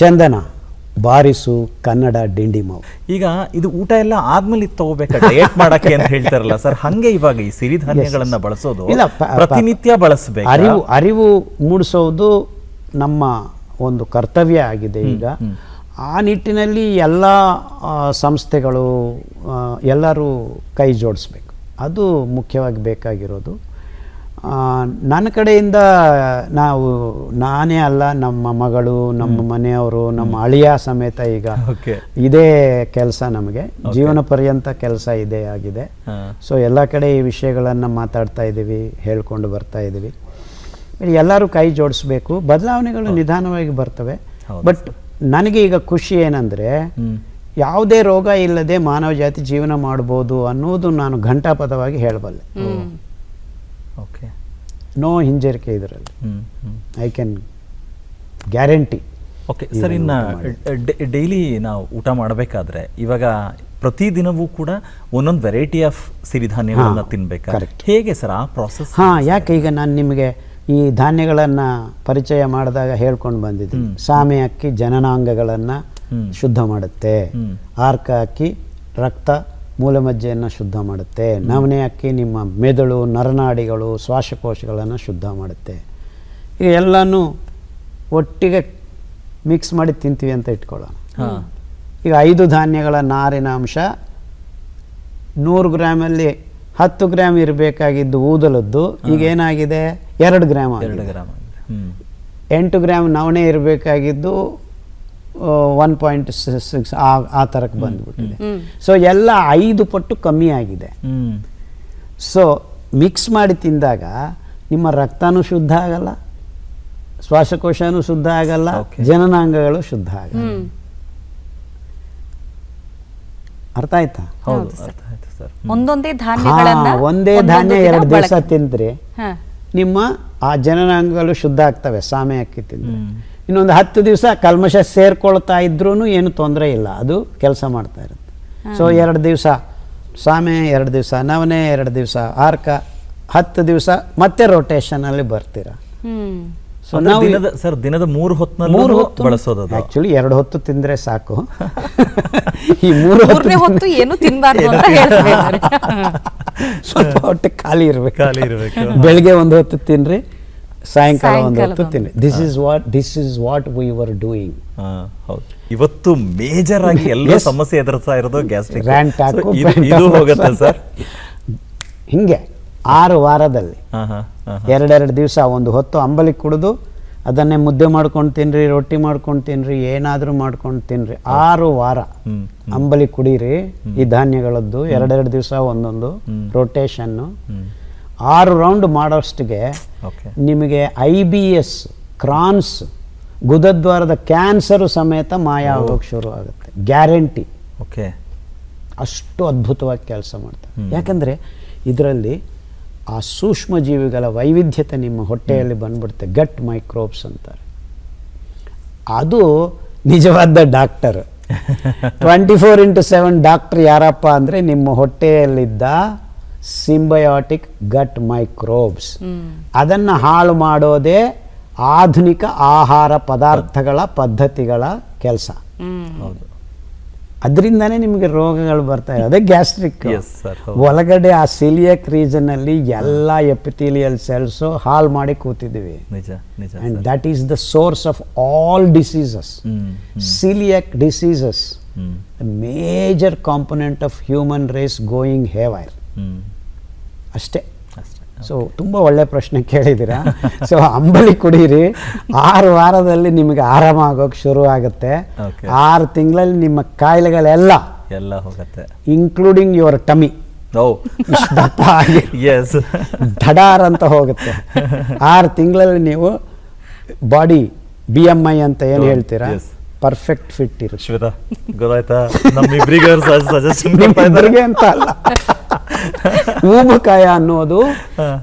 ಚಂದನ ಬಾರಿಸು ಕನ್ನಡ ಡಿಂಡಿ ಮಾವು. ಈಗ ಇದು ಊಟ ಎಲ್ಲ ಆದ್ಮೇಲೆ ತಗೋಬೇಕು? ಡಯಟ್ ಮಾಡಕ್ಕೆ ಅಂತ ಹೇಳ್ತಾರಲ್ಲ ಸರ್. ಹಂಗೆ ಇವಾಗ ಈ ಸಿರಿಧಾನ್ಯಗಳನ್ನ ಬಳಸೋದು ಇಲ್ಲ, ಪ್ರತಿನಿತ್ಯ ಬಳಸಬೇಕು? ಅರಿವು ಅರಿವು ಮೂಡಿಸೋದು ನಮ್ಮ ಒಂದು ಕರ್ತವ್ಯ ಆಗಿದೆ ಈಗ. ಆ ನಿಟ್ಟಿನಲ್ಲಿ ಎಲ್ಲ ಸಂಸ್ಥೆಗಳು ಎಲ್ಲರೂ ಕೈ ಜೋಡಿಸ್ಬೇಕು. ಅದು ಮುಖ್ಯವಾಗಿ ಬೇಕಾಗಿರೋದು. ನನ್ನ ಕಡೆಯಿಂದ ನಾವು ನಾನೇ ಅಲ್ಲ ನಮ್ಮ ಮಗಳು ನಮ್ಮ ಮನೆಯವರು ನಮ್ಮ ಅಳಿಯ ಸಮೇತ ಈಗ ಇದೇ ಕೆಲಸ ನಮಗೆ. ಜೀವನ ಪರ್ಯಂತ ಕೆಲಸ ಇದೇ ಆಗಿದೆ. ಸೊ ಎಲ್ಲ ಕಡೆ ಈ ವಿಷಯಗಳನ್ನು ಮಾತಾಡ್ತಾ ಇದ್ದೀವಿ ಹೇಳ್ಕೊಂಡು ಬರ್ತಾ ಇದ್ದೀವಿ. ಎಲ್ಲರೂ ಕೈ ಜೋಡಿಸ್ಬೇಕು. ಬದಲಾವಣೆಗಳು ನಿಧಾನವಾಗಿ ಬರ್ತವೆ. ಬಟ್ ನನಗೆ ಈಗ ಖುಷಿ ಏನಂದರೆ ಯಾವುದೇ ರೋಗ ಇಲ್ಲದೆ ಮಾನವ ಜಾತಿ ಜೀವನ ಮಾಡ್ಬೋದು ಅನ್ನೋದು ನಾನು ಘಂಟಾಪದವಾಗಿ ಹೇಳಬಲ್ಲೆ. ನೋ ಹಿಂಜರಿಕೆ ಇದರಲ್ಲಿ. I can guarantee okay sir ಇನ್ನು ಡೈಲಿ ನಾವು ಊಟ ಮಾಡಬೇಕಾದ್ರೆ ಇವಾಗ ಪ್ರತಿದಿನವೂ ಕೂಡ ಒಂದೊಂದು ವೆರೈಟಿ ಆಫ್ ಸಿರಿಧಾನ್ಯಗಳನ್ನ ತಿನ್ಬೇಕಾದ್ರೆ ತಿನ್ಬೇಕಾ ಹೇಗೆ ಸರ್ ಆ ಪ್ರಾಸೆಸ್ ಹಾಂ ಯಾಕೆ ಈಗ ನಾನು ನಿಮಗೆ ಈ ಧಾನ್ಯಗಳನ್ನು ಪರಿಚಯ ಮಾಡಿದಾಗ ಹೇಳ್ಕೊಂಡು ಬಂದಿದ್ದೀನಿ. ಸಾಮೆ ಅಕ್ಕಿ ಜನನಾಂಗಗಳನ್ನು ಶುದ್ಧ ಮಾಡುತ್ತೆ. ಆರ್ಕ ಅಕ್ಕಿ ರಕ್ತ ಮೂಲಮಜ್ಜೆಯನ್ನು ಶುದ್ಧ ಮಾಡುತ್ತೆ. ನವಣೆ ಅಕ್ಕಿ ನಿಮ್ಮ ಮೆದುಳು ನರನಾಡಿಗಳು ಶ್ವಾಸಕೋಶಗಳನ್ನು ಶುದ್ಧ ಮಾಡುತ್ತೆ. ಈಗ ಎಲ್ಲನೂ ಒಟ್ಟಿಗೆ ಮಿಕ್ಸ್ ಮಾಡಿ ತಿಂತೀವಿ ಅಂತ ಇಟ್ಕೊಳ್ಳೋಣ. ಈಗ ಐದು ಧಾನ್ಯಗಳ ನಾರಿನ ಅಂಶ ನೂರು ಗ್ರಾಮಲ್ಲಿ ಹತ್ತು ಗ್ರಾಮ್ ಇರಬೇಕಾಗಿದ್ದು ಊದಲದ್ದು ಈಗ ಏನಾಗಿದೆ? ಎರಡು ಗ್ರಾಮ್ ಎರಡು ಗ್ರಾಮ್ ಎಂಟು ಗ್ರಾಮ್ ನವಣೆ ಇರಬೇಕಾಗಿದ್ದು ಒನ್ ಪಾಯಿಂಟ್ ಸಿಕ್ಸ್ ಆ ಆ ಥರಕ್ಕೆ ಬಂದ್ಬಿಟ್ಟಿದೆ. ಸೊ ಎಲ್ಲ ಐದು ಪಟ್ಟು ಕಮ್ಮಿ ಆಗಿದೆ. ಸೊ ಮಿಕ್ಸ್ ಮಾಡಿ ತಿಂದಾಗ ನಿಮ್ಮ ರಕ್ತನೂ ಶುದ್ಧ ಆಗಲ್ಲ ಶ್ವಾಸಕೋಶನೂ ಶುದ್ಧ ಆಗಲ್ಲ ಜನನಾಂಗಗಳು ಶುದ್ಧ ಆಗಲ್ಲ. ಅರ್ಥ ಆಯ್ತಾ? ಹೌದು ಅರ್ಥ ಆಯ್ತು ಸರ್. ಒಂದೊಂದೇ ಧಾನ್ಯಗಳನ್ನ ಒಂದೇ ಧಾನ್ಯ ಎರಡು ದಿವಸ ತಿಂದ್ರೆ ನಿಮ್ಮ ಆ ಜನನಾಂಗಗಳು ಶುದ್ಧ ಆಗ್ತವೆ ಸಾಮೆ ಅಕ್ಕಿ ತಿಂದ್ರೆ. ಇನ್ನೊಂದು ಹತ್ತು ದಿವಸ ಕಲ್ಮಶ ಸೇರ್ಕೊಳ್ತಾ ಇದ್ರೂ ಏನು ತೊಂದರೆ ಇಲ್ಲ. ಅದು ಕೆಲಸ ಮಾಡ್ತಾ ಇರುತ್ತೆ. ಸೊ ಎರಡು ದಿವಸ ಸಾಮೆ ಎರಡು ದಿವಸ ನವನೆ ಎರಡು ದಿವಸ ಆರ್ಕ ಹತ್ತು ದಿವಸ ಮತ್ತೆ ರೊಟೇಷನಲ್ಲಿ ಬರ್ತೀರಾ. ಸೊ ನಾವು ದಿನದ ಸರ್ ದಿನದ ಮೂರು ಹೊತ್ತಿನಲ್ಲಿ ಮೂರು ಹೊತ್ತು ಬಳಸೋದು ಅದು. ಆಕ್ಚುಲಿ ಎರಡು ಹೊತ್ತು ತಿಂದ್ರೆ ಸಾಕು. ಈ ಮೂರು ಹೊತ್ತು ಏನು ಅಂತ ಹೇಳ್ತಾರೆ. ಸ್ವಲ್ಪ ಹೊಟ್ಟೆ ಖಾಲಿ ಇರಬೇಕು. ಖಾಲಿ ಇರಬೇಕು. ಬೆಳಿಗ್ಗೆ ಒಂದು ಹೊತ್ತು ತಿನ್ರಿ ಸಾಯಂಕಾಲ ಒಂದು ಹೊತ್ತು ತಿನ್ನಿ. This is what this is what we were doing ಹೌದು. ಇವತ್ತು ಮೇಜರ್ ಆಗಿ ಎಲ್ಲ ಸಮಸ್ಯೆ ಎದುರಿಸ್ತಾ ಇರೋದು ಗ್ಯಾಸ್ಟ್ರಿಕ್ ಹಾಕು, ಇದು. ಹೋಗುತ್ತೆ ಸರ್? ಹಿಂಗೆ ಆರು ವಾರದಲ್ಲಿ ಹಾ ಹಾ ಹಾ ಎರಡೆರಡು ದಿವಸ ಒಂದು ಹೊತ್ತು ಅಂಬಲಿ ಕುಡಿದು ಅದನ್ನೇ ಮುದ್ದೆ ಮಾಡ್ಕೊಂಡು ತಿನ್ರಿ ರೊಟ್ಟಿ ಮಾಡ್ಕೊಂಡು ತಿನ್ರಿ ಏನಾದರೂ ಮಾಡ್ಕೊಂಡು ತಿನ್ರಿ. ಆರು ವಾರ ಅಂಬಲಿ ಕುಡೀರಿ. ಈ ಧಾನ್ಯಗಳದ್ದು ಎರಡೆರಡು ದಿವಸ ಒಂದೊಂದು ರೊಟೇಷನ್ನು ಆರು ರೌಂಡ್ ಮಾಡೋಷ್ಟಿಗೆ ನಿಮಗೆ ಐ ಬಿ ಎಸ್ ಕ್ರಾನ್ಸ್ ಗುದದ್ವಾರದ ಕ್ಯಾನ್ಸರು ಸಮೇತ ಮಾಯ ಆಗೋಕ್ಕೆ ಶುರು ಆಗುತ್ತೆ. ಗ್ಯಾರಂಟಿ. ಓಕೆ. ಅಷ್ಟು ಅದ್ಭುತವಾಗಿ ಕೆಲಸ ಮಾಡ್ತಾರೆ. ಯಾಕಂದರೆ ಇದರಲ್ಲಿ ಆ ಸೂಕ್ಷ್ಮ ಜೀವಿಗಳ ವೈವಿಧ್ಯತೆ ನಿಮ್ಮ ಹೊಟ್ಟೆಯಲ್ಲಿ ಬಂದ್ಬಿಡುತ್ತೆ. ಗಟ್ ಮೈಕ್ರೋಬ್ಸ್ ಅಂತಾರೆ. ಅದು ನಿಜವಾದ doctor. Twenty four into seven doctor ಯಾರಪ್ಪ ಅಂದರೆ ನಿಮ್ಮ ಹೊಟ್ಟೆಯಲ್ಲಿದ್ದ ಸಿಂಬಯೋಟಿಕ್ ಗಟ್ ಮೈಕ್ರೋಬ್ಸ್ ಅದನ್ನು ಹಾಳು ಮಾಡೋದೇ ಆಧುನಿಕ ಆಹಾರ ಪದಾರ್ಥಗಳ ಪದ್ಧತಿಗಳ ಕೆಲಸ. ಹ್ಮ್. ಹೌದು. ಅದರಿಂದನೇ ನಿಮಗೆ ರೋಗಗಳು ಬರ್ತಾ ಇದೆ. ಅದೇ ಗ್ಯಾಸ್ಟ್ರಿಕ್. ಒಳಗಡೆ ಆ ಸಿಲಿಯಕ್ ರೀಜನ್ ಅಲ್ಲಿ ಎಲ್ಲ ಎಪಿಥೀಲಿಯಲ್ ಸೆಲ್ಸ್ ಹಾಳು ಮಾಡಿ ಕೂತಿದ್ದೀವಿ. ನಿಜ ನಿಜ and that is the source of all diseases hmm celiac diseases hmm. Major component of human race going haywire hmm. ಅಷ್ಟೇ. ಸೊ ತುಂಬ ಒಳ್ಳೆ ಪ್ರಶ್ನೆ ಕೇಳಿದ್ದೀರಾ? ಸೊ ಅಂಬಲಿ ಕುಡೀರಿ. ಆರು ವಾರದಲ್ಲಿ ನಿಮಗೆ ಆರಾಮ ಆಗೋಕೆ ಶುರು ಆಗುತ್ತೆ. ಆರು ತಿಂಗಳಲ್ಲಿ ನಿಮ್ಮ ಕಾಯಿಲೆಗಳೆಲ್ಲ ಎಲ್ಲ ಹೋಗುತ್ತೆ. ಇನ್ಕ್ಲೂಡಿಂಗ್ ಯುವರ್ ಟಮಿ ದಪ್ಪ ಎಸ್ ಧಡಾರ್ ಅಂತ ಹೋಗುತ್ತೆ. ಆರು ತಿಂಗಳಲ್ಲಿ ನೀವು ಬಾಡಿ ಬಿ ಎಂ ಐ ಅಂತ ಏನು ಹೇಳ್ತೀರಾ? ಪರ್ಫೆಕ್ಟ್ ಫಿಟ್ ಇರುತ್ತೆ. ಅಂತ ಅಲ್ಲ. ಊಬಕಾಯ ಅನ್ನೋದು.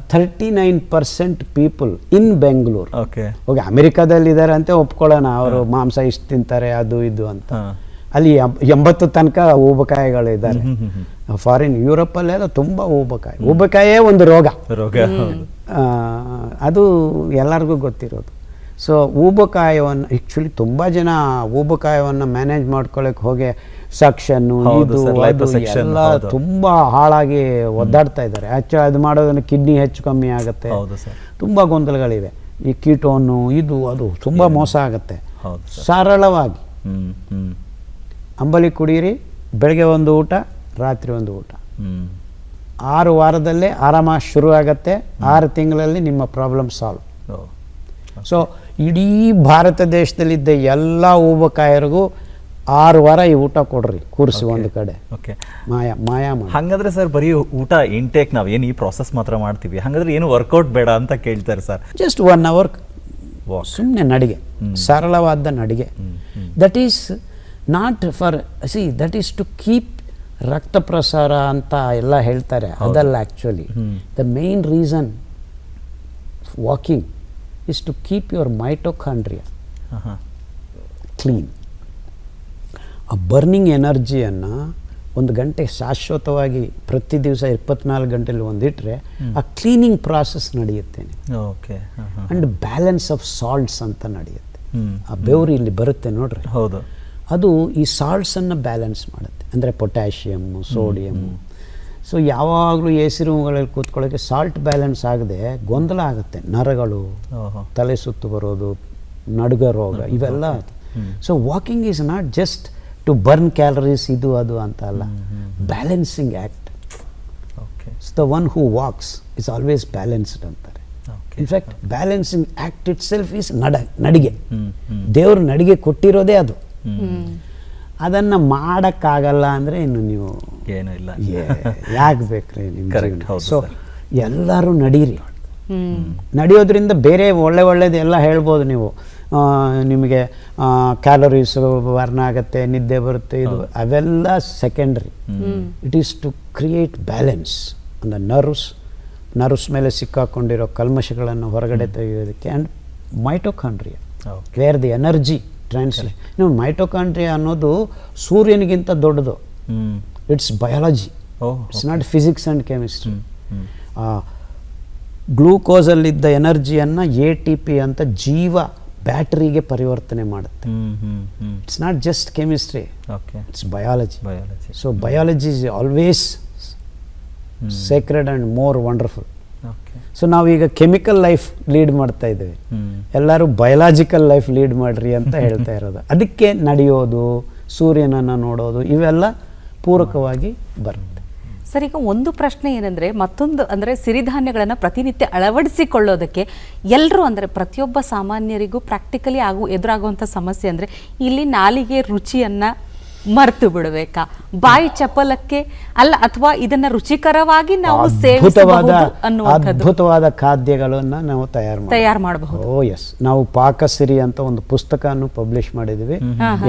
Thirty nine percent people in Bengaluru okay ಅಮೆರಿಕಾದಲ್ಲಿ ಇದ್ದಾರೆ ಅಂತ ಒಪ್ಕೊಳ್ಳೋಣ ಅವರು ಮಾಂಸ ಇಷ್ಟು ತಿಂತಾರೆ ಅದು ಇದು ಅಂತ. ಅಲ್ಲಿ ಎಂಬ- ಎಂಬತ್ತು ತನಕ ಊಬಕಾಯಿಗಳು ಇದ್ದಾರೆ. ಫಾರಿನ್ ಯುರೋಪಲ್ಲೆಲ್ಲ ತುಂಬ ಊಬಕಾಯಿ. ಊಬಕಾಯೇ ಒಂದು ರೋಗ. ರೋಗ ಅದು ಎಲ್ಲರಿಗೂ ಗೊತ್ತಿರೋದು. ಸೊ ಊಬಕಾಯವನ್ನು ಆ್ಯಕ್ಚುಲಿ ತುಂಬ ಜನ ಊಬಕಾಯವನ್ನು ಮ್ಯಾನೇಜ್ ಮಾಡ್ಕೊಳ್ಳೋಕೆ ಹೋಗಿ ಸಕ್ಷನ್ನು ಇದು ಎಲ್ಲ ತುಂಬ ಹಾಳಾಗಿ ಒದ್ದಾಡ್ತಾ ಇದ್ದಾರೆ. ಆ್ಯಕ್ಚುಲಿ ಅದು ಮಾಡೋದನ್ನು ಕಿಡ್ನಿ ಹೆಚ್ಚು ಕಮ್ಮಿ ಆಗುತ್ತೆ. ತುಂಬ ಗೊಂದಲಗಳಿವೆ. ಈ ಕೀಟೋನು ಇದು ಅದು ತುಂಬ ಮೋಸ ಆಗುತ್ತೆ. ಸರಳವಾಗಿ. ಅಂಬಲಿ ಕುಡಿಯಿರಿ ಬೆಳಗ್ಗೆ ಒಂದು ಊಟ ರಾತ್ರಿ ಒಂದು ಊಟ. ಆರು ವಾರದಲ್ಲೇ ಆರಾಮ ಶುರು ಆಗತ್ತೆ ಆರು ತಿಂಗಳಲ್ಲಿ ನಿಮ್ಮ ಪ್ರಾಬ್ಲಮ್ ಸಾಲ್ವ್ ಸೊ ಇಡೀ ಭಾರತ ದೇಶದಲ್ಲಿದ್ದ ಎಲ್ಲ ಊಬಕಾಯರಿಗೂ ಆರು ವಾರ ಈ ಊಟ ಕೊಡ್ರಿ ಕೂರಿಸಿ ಒಂದು ಕಡೆ. ಓಕೆ ಮಾಯಾ ಮಾಯಾ ಹಂಗಂದ್ರೆ ಸರ್ ಬರೀ ಊಟ ಇಂಟೇಕ್ ನಾವು ಏನು ಈ ಪ್ರಾಸೆಸ್ ಮಾತ್ರ ಮಾಡ್ತೀವಿ? ಹಂಗಂದ್ರೆ ಏನು ವರ್ಕೌಟ್ ಬೇಡ ಅಂತ ಕೇಳ್ತಾರೆ ಸರ್? ಜಸ್ಟ್ ಒನ್ ಅವರ್ ಸುಮ್ಮನೆ ನಡಿಗೆ. ಸರಳವಾದ ನಡಿಗೆ. That is not for see that is to keep ರಕ್ತ ಪ್ರಸಾರ ಅಂತ ಎಲ್ಲ ಹೇಳ್ತಾರೆ. ಅದಲ್ಲ actually the main reason walking is to keep your mitochondria ಹಾಂ ಹಾಂ ಕ್ಲೀನ್ ಆ ಬರ್ನಿಂಗ್ ಎನರ್ಜಿಯನ್ನು ಒಂದು ಗಂಟೆ ಶಾಶ್ವತವಾಗಿ ಪ್ರತಿ ದಿವಸ ಇಪ್ಪತ್ನಾಲ್ಕು ಗಂಟೆಲಿ ಒಂದಿಟ್ಟರೆ ಆ ಕ್ಲೀನಿಂಗ್ ಪ್ರಾಸೆಸ್ ನಡೆಯುತ್ತೆ okay. And balance of salts ಅಂತ ನಡೆಯುತ್ತೆ. ಆ ಬೆವರು ಇಲ್ಲಿ ಬರುತ್ತೆ ನೋಡ್ರಿ. ಹೌದು. ಅದು ಈ ಸಾಲ್ಟ್ಸನ್ನು ಬ್ಯಾಲೆನ್ಸ್ ಮಾಡುತ್ತೆ. ಅಂದರೆ ಪೊಟ್ಯಾಷಿಯಮ್ಮು ಸೋಡಿಯಮ್ಮು ಸೊ ಯಾವಾಗಲೂ ಎ ಸಿ ರೂಮ್ಗಳಲ್ಲಿ ಕೂತ್ಕೊಳ್ಳೋಕ್ಕೆ ಸಾಲ್ಟ್ ಬ್ಯಾಲೆನ್ಸ್ ಆಗದೆ ಗೊಂದಲ ಆಗುತ್ತೆ. ನರಗಳು ಓಹೋ. ತಲೆ ಸುತ್ತು ಬರೋದು ನಡುಗ ರೋಗ ಇವೆಲ್ಲ so walking is not just to burn calories ಇದು ಅದು ಅಂತ ಅಲ್ಲ. Balancing act the one who walks is always balanced ಅಂತಾರೆ. Okay in fact balancing act itself is ನಡ ನಡಿಗೆ. ಹ್ಮ್ ನಡಿಗೆ ಕೊಟ್ಟಿರೋದೇ ಅದು. ಅದನ್ನು ಮಾಡೋಕ್ಕಾಗಲ್ಲ ಅಂದರೆ ಇನ್ನು ನೀವು ಏನೂ ಇಲ್ಲ ಯಾಕೆ ಬೇಕ್ರಿ ಸೊ ಎಲ್ಲರೂ ನಡೀರಿ. ಹ್ಮ್. ನಡೆಯೋದ್ರಿಂದ ಬೇರೆ ಒಳ್ಳೆ ಒಳ್ಳೇದು ಎಲ್ಲ ಹೇಳ್ಬೋದು ನೀವು. ನಿಮಗೆ ಕ್ಯಾಲೋರೀಸ್ ವರ್ಣ ಆಗುತ್ತೆ ನಿದ್ದೆ ಬರುತ್ತೆ ಇದು ಅವೆಲ್ಲ secondary it is to create balance ಅಂದರೆ ನರ್ವ್ಸ್ ನರ್ವ್ಸ್ ಮೇಲೆ ಸಿಕ್ಕಾಕೊಂಡಿರೋ ಕಲ್ಮಶಗಳನ್ನು ಹೊರಗಡೆ ತೆಗೆಯೋದಕ್ಕೆ and mitochondria okay. Where the energy translate ನೀವು ಮೈಟೋಕಾಂಡ್ರಿಯಾ ಅನ್ನೋದು ಸೂರ್ಯನಿಗಿಂತ ದೊಡ್ಡದು. ಹ್ಮ್. It's biology it's not physics and chemistry ಗ್ಲೂಕೋಸಲ್ಲಿದ್ದ ಎನರ್ಜಿಯನ್ನು ಎ ಟಿ ಪಿ ಅಂತ ಜೀವ ಬ್ಯಾಟರಿಗೆ ಪರಿವರ್ತನೆ ಮಾಡುತ್ತೆ. It's not just chemistry okay it's biology biology so biology is always sacred and more wonderful okay so ನಾವೀಗ ಕೆಮಿಕಲ್ ಲೈಫ್ ಲೀಡ್ ಮಾಡ್ತಾ ಇದ್ದೇವೆ. ಎಲ್ಲರೂ ಬಯಲಾಜಿಕಲ್ ಲೈಫ್ ಲೀಡ್ ಮಾಡ್ರಿ ಅಂತ ಹೇಳ್ತಾ ಇರೋದು. ಅದಕ್ಕೆ ನಡೆಯೋದು ಸೂರ್ಯನನ್ನು ನೋಡೋದು ಇವೆಲ್ಲ ಪೂರಕವಾಗಿ ಬರುತ್ತೆ. ಸರ್, ಈಗ ಒಂದು ಪ್ರಶ್ನೆ ಏನಂದ್ರೆ, ಮತ್ತೊಂದು ಅಂದ್ರೆ ಸಿರಿಧಾನ್ಯಗಳನ್ನ ಪ್ರತಿನಿತ್ಯ ಅಳವಡಿಸಿಕೊಳ್ಳೋದಕ್ಕೆ ಎಲ್ಲರೂ ಅಂದ್ರೆ ಪ್ರತಿಯೊಬ್ಬ ಸಾಮಾನ್ಯರಿಗೂ ಪ್ರಾಕ್ಟಿಕಲಿ ಆಗು ಎದುರಾಗುವಂಥ ಸಮಸ್ಯೆ ಅಂದ್ರೆ ಇಲ್ಲಿ ನಾಲಿಗೆ ರುಚಿಯನ್ನ ಮರೆತು ಬಿಡಬೇಕಾ? ಬಾಯಿ ಚಪಲಕ್ಕೆ ಅಲ್ಲ ಅಥವಾ ಇದನ್ನ ರುಚಿಕರವಾಗಿ ನಾವು ಅದ್ಭುತವಾದ ಸೇವಿಸಬಹುದು ಅನ್ನುವಂಥದ್ದು. ಅದ್ಭುತವಾದ ಖಾದ್ಯಗಳನ್ನ ನಾವು ತಯಾರು ಮಾಡಿ ತಯಾರು ಮಾಡಬಹುದು. ಓ ಎಸ್ ನಾವು ಪಾಕಸಿರಿ ಅಂತ ಒಂದು ಪುಸ್ತಕವನ್ನು ಪಬ್ಲಿಷ್ ಮಾಡಿದ್ದೀವಿ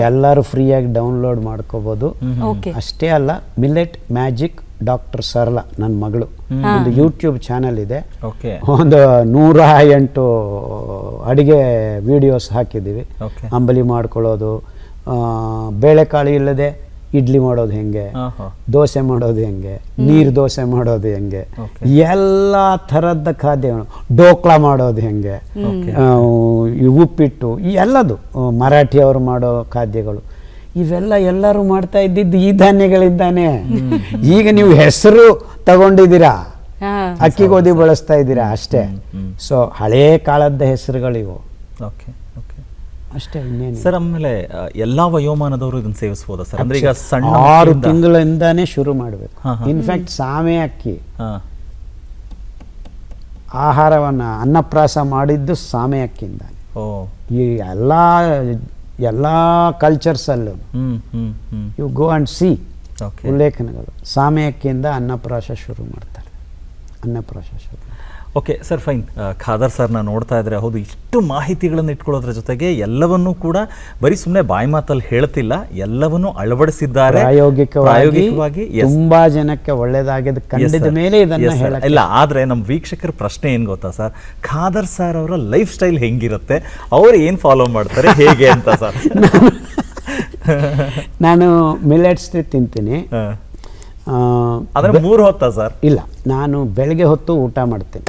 ಎಲ್ಲರೂ ಫ್ರೀಯಾಗಿ ಡೌನ್ಲೋಡ್ ಮಾಡ್ಕೋಬಹುದು. ಓಕೆ ಅಷ್ಟೇ ಅಲ್ಲ ಮಿಲೆಟ್ ಮ್ಯಾಜಿಕ್ ಡಾಕ್ಟರ್ ಸರಳ ನನ್ನ ಮಗಳು. ಒಂದು ಯೂಟ್ಯೂಬ್ ಚಾನಲ್ ಇದೆ. ಓಕೆ ಒಂದು ನೂರ ಎಂಟು ಅಡಿಗೆ ವಿಡಿಯೋಸ್ ಹಾಕಿದ್ದೀವಿ. ಓಕೆ ಅಂಬಲಿ ಮಾಡ್ಕೊಳ್ಳೋದು ಬೇಳೆಕಾಳು ಇಲ್ಲದೆ ಇಡ್ಲಿ ಮಾಡೋದು ಹೆಂಗೆ? ಹಾಂ ಹಾಂ ದೋಸೆ ಮಾಡೋದು ಹೆಂಗೆ? ನೀರು ದೋಸೆ ಮಾಡೋದು ಹೆಂಗೆ. ಎಲ್ಲ ಥರದ ಖಾದ್ಯಗಳು. ಡೋಕ್ಲಾ ಮಾಡೋದು ಹೆಂಗೆ? ಈ ಉಪ್ಪಿಟ್ಟು ಎಲ್ಲದು ಮರಾಠಿಯವರು ಮಾಡೋ ಖಾದ್ಯಗಳು. ಇವೆಲ್ಲ ಎಲ್ಲರೂ ಮಾಡ್ತಾ ಇದ್ದಿದ್ದು ಈ ಧಾನ್ಯಗಳಿಂದಾನೆ. ಈಗ ನೀವು ಹೆಸರು ತಗೊಂಡಿದ್ದೀರಾ? ಅಕ್ಕಿ ಗೋಧಿ ಬಳಸ್ತಾ ಇದ್ದೀರಾ ಅಷ್ಟೇ? ಸೊ ಹಳೇ ಕಾಲದ ಹೆಸರುಗಳಿವು. ಓಕೆ. ಅಷ್ಟೇ ಇನ್ನೇನು ಸರ್ ಆಮೇಲೆ ಎಲ್ಲಾ ವಯೋಮಾನದವರು ಇದನ್ನ ಸೇವಿಸಬಹುದಾ ಸರ್? ಅಂದ್ರೆ ಈಗ ಸಣ್ಣ ಆರು ತಿಂಗಳಿಂದಾನೇ ಶುರು ಮಾಡಬೇಕು. ಇನ್ಫ್ಯಾಕ್ಟ್ ಸಾಮೆ ಅಕ್ಕಿ. ಆಹಾರವನ್ನು ಅನ್ನಪ್ರಾಸ ಮಾಡಿದ್ದು ಸಾಮೆ ಅಕ್ಕಿಯಿಂದ ಈ ಎಲ್ಲ ಎಲ್ಲ ಕಲ್ಚರ್ಸಲ್ಲೂ ಯು ಗೋ ಆ್ಯಂಡ್ ಸಿ ಉಲ್ಲೇಖನಗಳು. ಸಾಮೆ ಅಕ್ಕಿಯಿಂದ ಅನ್ನಪ್ರಾಶ ಶುರು ಮಾಡ್ತಾರೆ. ಅನ್ನಪ್ರಾಶ ಶುರು. Okay sir fine. ಖಾದರ್ ಸರ್ನ ನೋಡ್ತಾ ಇದ್ರೆ ಹೌದು ಇಷ್ಟು ಮಾಹಿತಿಗಳನ್ನು ಇಟ್ಕೊಳ್ಳೋದ್ರ ಜೊತೆಗೆ ಎಲ್ಲವನ್ನೂ ಕೂಡ ಬರೀ ಸುಮ್ಮನೆ ಬಾಯಿ ಮಾತಲ್ಲಿ ಹೇಳ್ತಿಲ್ಲ ಎಲ್ಲವನ್ನೂ ಅಳವಡಿಸಿದ್ದಾರೆ. ಪ್ರಾಯೋಗಿಕವಾಗಿ ತುಂಬಾ ಜನಕ್ಕೆ ಒಳ್ಳೇದಾಗಿದ್ದು ಕಂಡಿದ. ಮೇಲೆ ಇದನ್ನ ಹೇಳಕ್ಕೆ ಇಲ್ಲ ಆದ್ರೆ ನಮ್ಮ ವೀಕ್ಷಕರ ಪ್ರಶ್ನೆ ಏನ್ ಗೊತ್ತಾ ಸರ್ ಖಾದರ್ ಸರ್ ಅವರ ಲೈಫ್ ಸ್ಟೈಲ್ ಹೆಂಗಿರುತ್ತೆ? ಅವ್ರು ಏನ್ ಫಾಲೋ ಮಾಡ್ತಾರೆ ಹೇಗೆ ಅಂತ ಸರ್ ನಾನು ಮಿಲೆಟ್ಸ್ ತಿಂತೀನಿ. ಆದ್ರೆ ಮೂರು ಹೊತ್ತ ಸರ್? ಇಲ್ಲ ನಾನು ಬೆಳಗ್ಗೆ ಹೊತ್ತು ಊಟ ಮಾಡ್ತೀನಿ.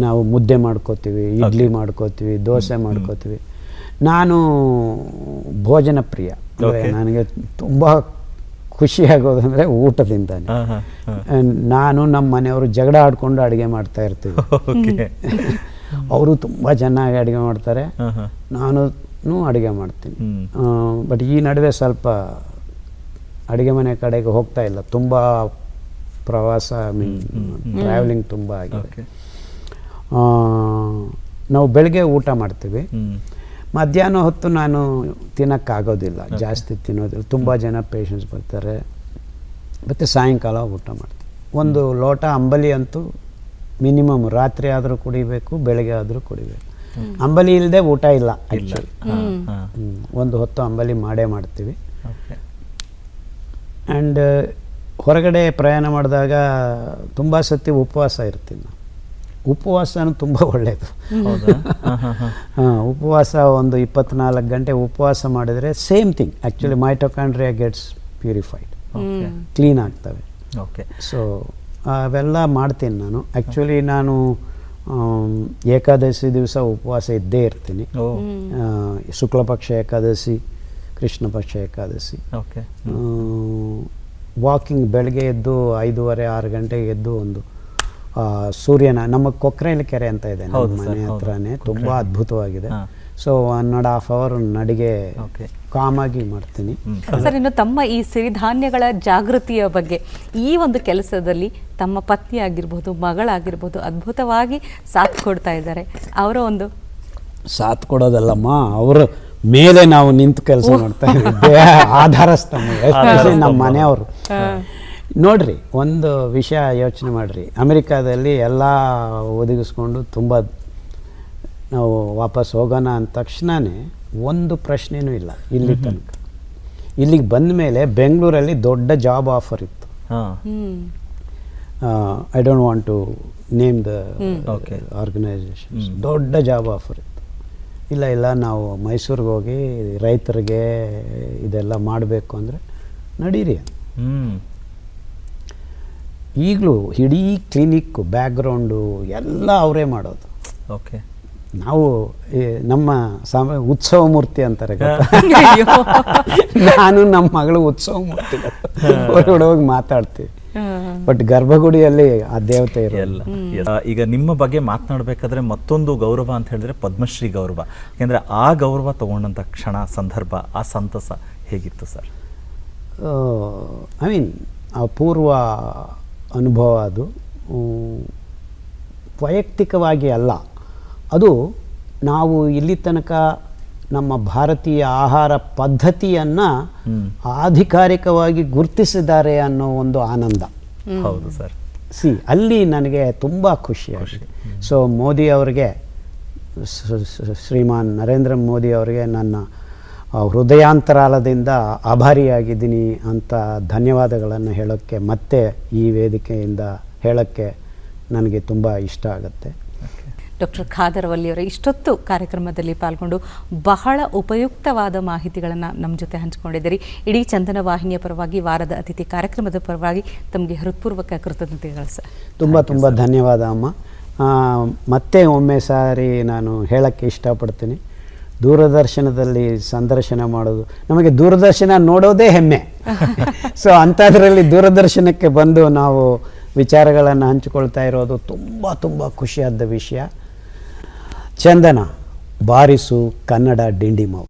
ನಾವು ಮುದ್ದೆ ಮಾಡ್ಕೋತೀವಿ ಇಡ್ಲಿ ಮಾಡ್ಕೋತೀವಿ ದೋಸೆ ಮಾಡ್ಕೋತೀವಿ. ನಾನು ಭೋಜನ ಪ್ರಿಯ. ನನಗೆ ತುಂಬ ಖುಷಿಯಾಗೋದಂದರೆ ಊಟದಿಂದಾನೆ. ಊಟದಿಂದ. ನಾನು ನಮ್ಮ ಮನೆಯವರು ಜಗಳ ಆಡ್ಕೊಂಡು ಅಡುಗೆ ಮಾಡ್ತಾ ಇರ್ತೀವಿ. ಅವರು ತುಂಬ ಚೆನ್ನಾಗಿ ಅಡುಗೆ ಮಾಡ್ತಾರೆ. ನಾನು ಅಡುಗೆ ಮಾಡ್ತೀನಿ. ಬಟ್ ಈ ನಡುವೆ ಸ್ವಲ್ಪ ಅಡುಗೆ ಮನೆ ಕಡೆಗೆ ಹೋಗ್ತಾ ಇಲ್ಲ. ತುಂಬ ಪ್ರವಾಸ ಮೀನ್ ಟ್ರಾವೆಲಿಂಗ್ ತುಂಬ ಆಗಿದೆ. ನಾವು ಬೆಳಗ್ಗೆ ಊಟ ಮಾಡ್ತೀವಿ. ಮಧ್ಯಾಹ್ನ ಹೊತ್ತು ನಾನು ತಿನ್ನೋಕ್ಕಾಗೋದಿಲ್ಲ. ಜಾಸ್ತಿ ತಿನ್ನೋದಿಲ್ಲ. ತುಂಬ ಜನ ಪೇಷಂಟ್ಸ್ ಬರ್ತಾರೆ. ಮತ್ತು ಸಾಯಂಕಾಲ ಊಟ ಮಾಡ್ತೀವಿ. ಒಂದು ಲೋಟ ಅಂಬಲಿ ಅಂತೂ ಮಿನಿಮಮ್ ರಾತ್ರಿ ಆದರೂ ಕುಡಿಬೇಕು ಬೆಳಗ್ಗೆ ಆದರೂ ಕುಡಿಬೇಕು. ಅಂಬಲಿ ಇಲ್ಲದೆ ಊಟ ಇಲ್ಲ ಆ್ಯಕ್ಚುಲಿ. ಒಂದು ಹೊತ್ತು ಅಂಬಲಿ ಮಾಡೇ ಮಾಡ್ತೀವಿ. ಓಕೆ ಆ್ಯಂಡ್ ಹೊರಗಡೆ ಪ್ರಯಾಣ ಮಾಡಿದಾಗ ತುಂಬ ಸತಿ ಉಪವಾಸ ಇರ್ತೀನಿ ನಾನು. ಉಪವಾಸನೂ ತುಂಬ ಒಳ್ಳೆಯದು ಹೌದಾ? ಹಾ, ಹಾ, ಹಾ. ಹಾಂ ಉಪವಾಸ ಒಂದು ಇಪ್ಪತ್ನಾಲ್ಕು ಗಂಟೆ ಉಪವಾಸ ಮಾಡಿದರೆ same thing actually mitochondria gets purified okay clean ಆಗ್ತವೆ. ಓಕೆ ಸೊ ಅವೆಲ್ಲ ಮಾಡ್ತೀನಿ ನಾನು. ಆ್ಯಕ್ಚುಲಿ ನಾನು ಏಕಾದಶಿ ದಿವಸ ಉಪವಾಸ ಇದ್ದೇ ಇರ್ತೀನಿ. ಶುಕ್ಲಪಕ್ಷ ಏಕಾದಶಿ ಕೃಷ್ಣ ಪಕ್ಷ ಏಕಾದಶಿ. ಓಕೆ. ವಾಕಿಂಗ್ ಬೆಳಗ್ಗೆ ಎದ್ದು ಐದೂವರೆ ಆರು ಗಂಟೆಗೆ ಎದ್ದು ಒಂದು ಸೂರ್ಯನ ನಮ್ಮ ಕೊಕ್ರೇಲಿ ಕೆರೆ ಅಂತ ಇದೆ ನಮ್ಮ ಮನೆ. ಹತ್ರನೇ ತುಂಬ. ಅದ್ಭುತವಾಗಿದೆ. So one and half hour ನಡಿಗೆ ಓಕೆ. ಕಾಮಾಗಿ ಮಾಡ್ತೀನಿ. ಸರ್ ಇನ್ನು ತಮ್ಮ ಈ ಸಿರಿಧಾನ್ಯಗಳ ಜಾಗೃತಿಯ ಬಗ್ಗೆ ಈ ಒಂದು ಕೆಲಸದಲ್ಲಿ ತಮ್ಮ ಪತ್ನಿ ಆಗಿರ್ಬೋದು ಮಗಳಾಗಿರ್ಬೋದು ಅದ್ಭುತವಾಗಿ ಸಾಥ್ ಕೊಡ್ತಾ ಇದ್ದಾರೆ. ಅವರ ಒಂದು ಸಾಥ್ ಕೊಡೋದಲ್ಲಮ್ಮ ಅವರ ಮೇಲೆ ನಾವು ನಿಂತು ಕೆಲಸ ಮಾಡ್ತಾ ಇದ್ದೀವಿ. ಆಧಾರ ಸ್ತಂಭ ಎಸ್ಪೆಷಲಿ ನಮ್ಮ ಮನೆಯವರು. ನೋಡ್ರಿ ಒಂದು ವಿಷಯ ಯೋಚನೆ ಮಾಡ್ರಿ. ಅಮೆರಿಕಾದಲ್ಲಿ ಎಲ್ಲ ಒದಗಿಸ್ಕೊಂಡು ತುಂಬ ನಾವು ವಾಪಸ್ ಹೋಗೋಣ ಅಂದ ತಕ್ಷಣವೇ ಒಂದು ಪ್ರಶ್ನೆನೂ ಇಲ್ಲ ಇಲ್ಲಿ ತನಕ. ಇಲ್ಲಿಗೆ ಬಂದ ಮೇಲೆ ಬೆಂಗಳೂರಲ್ಲಿ ದೊಡ್ಡ ಜಾಬ್ ಆಫರ್ ಇತ್ತು. I don't want to name the okay organizations ದೊಡ್ಡ ಜಾಬ್ ಆಫರ್ ಇತ್ತು. ಇಲ್ಲ ಇಲ್ಲ ನಾವು ಮೈಸೂರಿಗೆ ಹೋಗಿ ರೈತರಿಗೆ ಇದೆಲ್ಲ ಮಾಡಬೇಕು ಅಂದರೆ ನಡೀರಿ ಈಗಲೂ ಇಡೀ ಕ್ಲಿನಿಕ್ಕು ಬ್ಯಾಕ್ಗ್ರೌಂಡು ಎಲ್ಲ ಅವರೇ ಮಾಡೋದು. ಓಕೆ. ನಾವು ನಮ್ಮ ಸಾಮ ಉತ್ಸವ ಮೂರ್ತಿ ಅಂತಾರೆ. ನಾನು ನಮ್ಮ ಮಗಳು ಉತ್ಸವ ಮೂರ್ತಿ ಹೊರಗಡೆ ಹೋಗಿ ಮಾತಾಡ್ತೀವಿ. ಬಟ್ ಗರ್ಭಗುಡಿಯಲ್ಲಿ ಆ ದೇವತೆ ಇರಲ್ಲ. ಈಗ ನಿಮ್ಮ ಬಗ್ಗೆ ಮಾತನಾಡಬೇಕಾದ್ರೆ ಮತ್ತೊಂದು ಗೌರವ ಅಂತ ಹೇಳಿದ್ರೆ ಪದ್ಮಶ್ರೀ ಗೌರವ. ಯಾಕಂದ್ರೆ ಆ ಗೌರವ ತಗೊಂಡಂತ ಕ್ಷಣ ಸಂದರ್ಭ ಆ ಸಂತಸ ಹೇಗಿತ್ತು ಸರ್? ಐ ಮೀನ್ ಆ ಪೂರ್ವ ಅನುಭವ ಅದು. ವೈಯಕ್ತಿಕವಾಗಿ ಅಲ್ಲ. ಅದು ನಾವು ಇಲ್ಲಿ ತನಕ ನಮ್ಮ ಭಾರತೀಯ ಆಹಾರ ಪದ್ಧತಿಯನ್ನು. ಆಧಿಕಾರಿಕವಾಗಿ ಗುರುತಿಸಿದ್ದಾರೆ ಅನ್ನೋ ಒಂದು ಆನಂದ. ಹೌದು ಸರ್. ಸಿ ಅಲ್ಲಿ ನನಗೆ ತುಂಬ ಖುಷಿಯಾಗಿದೆ ಸೊ ಮೋದಿ ಅವರಿಗೆ ಶ್ರೀಮಾನ್ ನರೇಂದ್ರ ಮೋದಿ ಅವರಿಗೆ ನನ್ನ ಹೃದಯಾಂತರಾಲದಿಂದ ಆಭಾರಿಯಾಗಿದ್ದೀನಿ ಅಂತ ಧನ್ಯವಾದಗಳನ್ನು ಹೇಳೋಕ್ಕೆ ಮತ್ತೆ ಈ ವೇದಿಕೆಯಿಂದ ಹೇಳೋಕ್ಕೆ ನನಗೆ ತುಂಬ ಇಷ್ಟ ಆಗುತ್ತೆ. ಡಾಕ್ಟರ್ ಖಾದರ್ ವಲ್ಲಿಯವರ ಇಷ್ಟೊತ್ತು ಕಾರ್ಯಕ್ರಮದಲ್ಲಿ ಪಾಲ್ಗೊಂಡು ಬಹಳ ಉಪಯುಕ್ತವಾದ ಮಾಹಿತಿಗಳನ್ನು ನಮ್ಮ ಜೊತೆ ಹಂಚಿಕೊಂಡಿದ್ದೀರಿ. ಇಡೀ ಚಂದನ ವಾಹಿನಿಯ ಪರವಾಗಿ ವಾರದ ಅತಿಥಿ ಕಾರ್ಯಕ್ರಮದ ಪರವಾಗಿ ತಮಗೆ ಹೃತ್ಪೂರ್ವಕ ಕೃತಜ್ಞತೆಗಳು ಸರ್. ತುಂಬ ತುಂಬ ಧನ್ಯವಾದ ಅಮ್ಮ. ಮತ್ತೆ ಒಮ್ಮೆ ಸಾರಿ ನಾನು ಹೇಳೋಕ್ಕೆ ಇಷ್ಟಪಡ್ತೀನಿ. ದೂರದರ್ಶನದಲ್ಲಿ ಸಂದರ್ಶನ ಮಾಡೋದು ನಮಗೆ ದೂರದರ್ಶನ ನೋಡೋದೇ ಹೆಮ್ಮೆ. ಸೊ ಅಂಥದ್ರಲ್ಲಿ ದೂರದರ್ಶನಕ್ಕೆ ಬಂದು ನಾವು ವಿಚಾರಗಳನ್ನು ಹಂಚಿಕೊಳ್ತಾ ಇರೋದು ತುಂಬ ತುಂಬ ಖುಷಿಯಾದ ವಿಷಯ. ಚಂದನ ಬಾರಿಸು ಕನ್ನಡ ಡಿಂಡಿಮವು